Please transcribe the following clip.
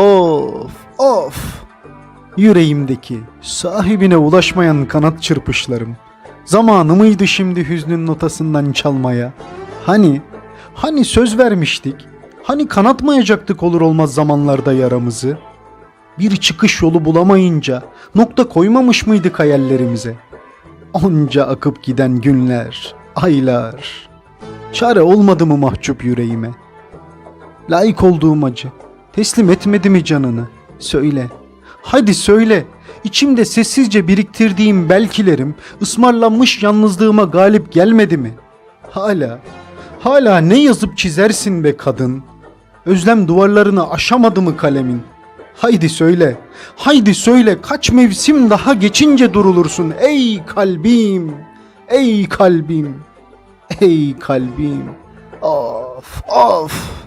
Of of. Yüreğimdeki sahibine ulaşmayan kanat çırpışlarım. Zamanı mıydı şimdi hüznün notasından çalmaya? Hani, hani söz vermiştik? Hani kanatmayacaktık olur olmaz zamanlarda yaramızı? Bir çıkış yolu bulamayınca nokta koymamış mıydık hayallerimize? Onca akıp giden günler, aylar. Çare olmadı mı mahcup yüreğime? Layık olduğum acı teslim etmedi mi canını? Söyle. Hadi söyle. İçimde sessizce biriktirdiğim belkilerim ısmarlanmış yalnızlığıma galip gelmedi mi? Hala, hala ne yazıp çizersin be kadın? Özlem duvarlarını aşamadı mı kalemin? Haydi söyle, haydi söyle kaç mevsim daha geçince durulursun ey kalbim, ey kalbim, ey kalbim. Of, of.